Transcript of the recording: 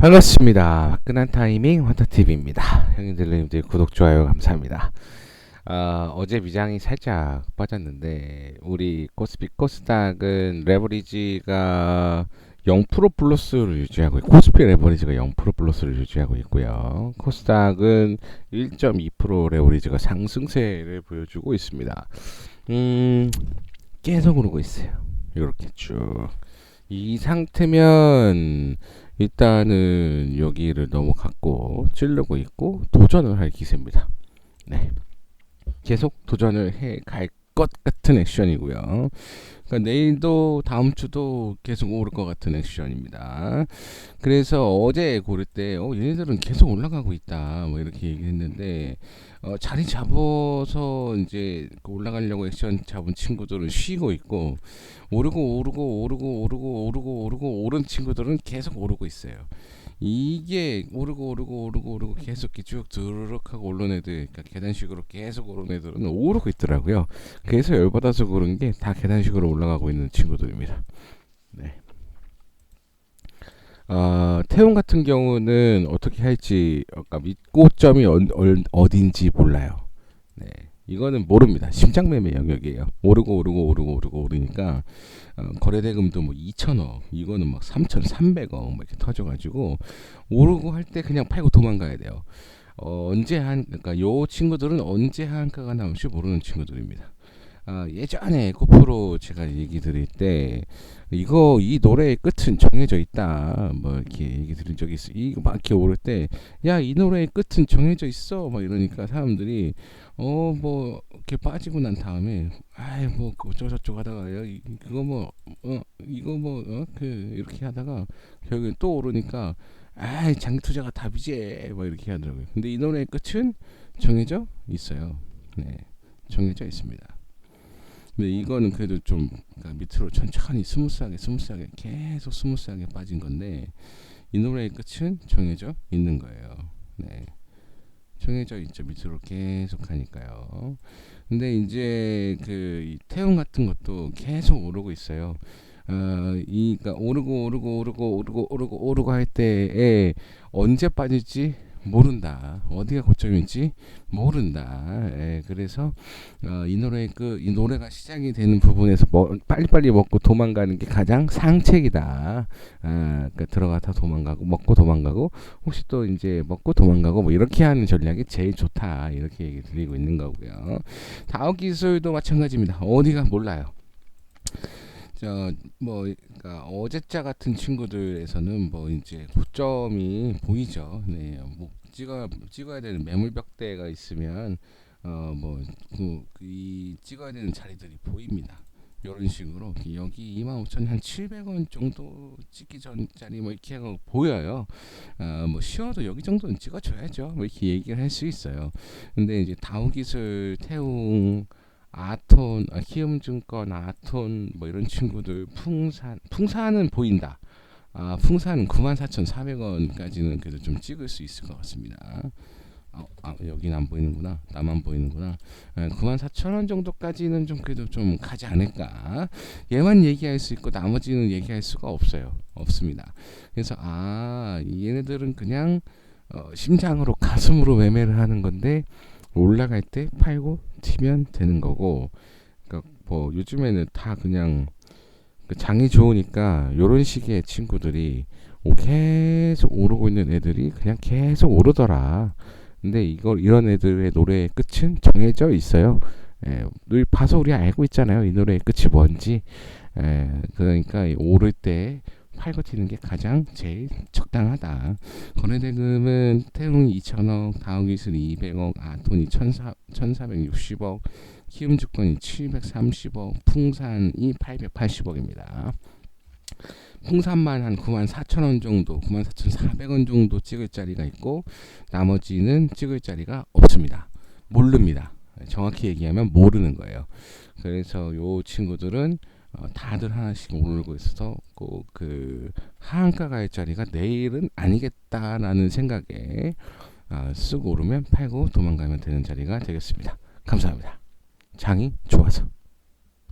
반갑습니다. 화끈한 타이밍 환타TV입니다. 형님들, 누님들 구독, 좋아요 감사합니다. 어, 어제 미장이 살짝 빠졌는데 우리 코스피 코스닥은 레버리지가 0% 플러스를 유지하고 코스피 레버리지가 0% 플러스를 유지하고 있고요. 코스닥은 1.2% 레버리지가 상승세를 보여주고 있습니다. 음, 계속 오르고 있어요. 이렇게 쭉. 이 상태면 일단은 여기를 넘어갔고 찌르고 있고 도전을 할 기세입니다. 네. 계속 도전을 해 갈 것 같은 액션이고요. 그러니까 내일도 다음 주도 계속 오를 것 같은 액션입니다. 그래서 어제 고를 때 어, 얘네들은 계속 올라가고 있다 뭐 이렇게 얘기했는데 어, 자리 잡아서 이제 그 올라가려고 액션 잡은 친구들은 쉬고 있고 오르고 오르고 오르고 오르고 오르고 오른 친구들은 계속 오르고 있어요. 이게 오르고 오르고 오르고 오르고 계속 쭉 드르륵 하고 오른 애들, 그러니까 계단식으로 계속 오른 애들은 오르고 있더라고요. 그래서 열받아서 그런 게 다 계단식으로 올라가고 있는 친구들입니다. 네. 어, 태움 같은 경우는 어떻게 할지 아까 밑고점이 어, 어, 딘지 몰라요. 네. 이거는 모릅니다. 심장매매 영역이에요. 오르고 오르고 오르고 오르고 오르니까 어, 거래대금도 뭐 2천억, 이거는 막 3,300억 막 이렇게 터져가지고 오르고 할 때 그냥 팔고 도망가야 돼요. 어, 언제 한 그러니까 요 친구들은 언제 한가가 나올지 모르는 친구들입니다. 아, 예전에 에코프로 제가 얘기 드릴 때 이거 이 노래의 끝은 정해져 있다. 뭐 이렇게 얘기 드린 적이 있어. 이거 막 이렇게 오를 때 야 이 노래의 끝은 정해져 있어. 막 이러니까 사람들이 어 뭐 이렇게 빠지고 난 다음에 아이 뭐 어쩌저쩌고 하다가 야 그거 뭐 어 이거 어, 이렇게 하다가 결국엔 또 오르니까 아이 장기 투자가 답이지. 뭐 이렇게 하더라고요. 근데 이 노래의 끝은 정해져 있어요. 네 정해져 있습니다 근데 이거는 그래도 좀 그러니까 밑으로 천천히 스무스하게 스무스하게 계속 스무스하게 빠진 건데 이 노래의 끝은 정해져 있는 거예요. 네. 정해져 있죠. 밑으로 계속 가니까요. 근데 이제 그 태움 같은 것도 계속 오르고 있어요. 어, 이, 그러니까 오르고 오르고 오르고 오르고 오르고 오르고 할 때에 언제 빠질지 모른다. 어디가 고점인지 모른다. 예, 그래서 어, 이 노래 그이 노래가 시작이 되는 부분에서 뭐, 빨리빨리 먹고 도망가는 게 가장 상책이다. 아, 그러니까 들어가다 도망가고 먹고 도망가고 혹시 또 이제 먹고 도망가고 뭐 이렇게 하는 전략이 제일 좋다. 이렇게 얘기 드리고 있는 거고요. 다음 기술도 마찬가지입니다. 어디가 몰라요. 저뭐 그러니까 어제자 같은 친구들에서는 뭐 이제 고점이 보이죠. 네, 뭐 찍어 찍어야 되는 매물 벽대가 있으면 어뭐이 그, 찍어야 되는 자리들이 보입니다. 이런 식으로 여기 25,700원 정도 찍기 전짜리 뭐 이렇게 보여요. 어뭐 쉬워도 여기 정도는 찍어줘야죠. 뭐 이렇게 얘기를 할 수 있어요. 근데 이제 다우 기술 태웅 아톤, 아, 키움증권, 아톤 뭐 이런 친구들 풍산, 풍산은 보인다. 아, 풍산은 94,400원까지는 그래도 좀 찍을 수 있을 것 같습니다. 아, 아 여기는 안 보이는구나. 나만 보이는구나. 아, 94,000원 정도까지는 좀 그래도 좀 가지 않을까. 얘만 얘기할 수 있고 나머지는 얘기할 수가 없어요. 없습니다. 그래서 아, 얘네들은 그냥 어, 심장으로 가슴으로 매매를 하는 건데 올라갈 때 팔고 튀면 되는 거고 그러니까 뭐 요즘에는 다 그냥 그 장이 좋으니까 요런 식의 친구들이 계속 오르고 있는 애들이 그냥 계속 오르더라. 근데 이걸 이런 애들의 노래의 끝은 정해져 있어요. 예, 우리 봐서 우리 알고 있잖아요. 이 노래의 끝이 뭔지. 예, 그러니까 오를 때 팔고 튀는 게 가장 제일 적당하다. 거래대금은 태웅 2천억, 다우기술 200억, 아톤이 1460억, 키움주권이 730억, 풍산이 880억입니다. 풍산만 한 9만 4천 원 정도, 9만 4천 4백 원 정도 찍을 자리가 있고 나머지는 찍을 자리가 없습니다. 모릅니다. 정확히 얘기하면 모르는 거예요. 그래서 요 친구들은 어, 다들 하나씩 오르고 있어서 그, 그 하한가 갈 자리가 내일은 아니겠다라는 생각에 어, 쓱 오르면 팔고 도망가면 되는 자리가 되겠습니다. 감사합니다. 장이 좋아서.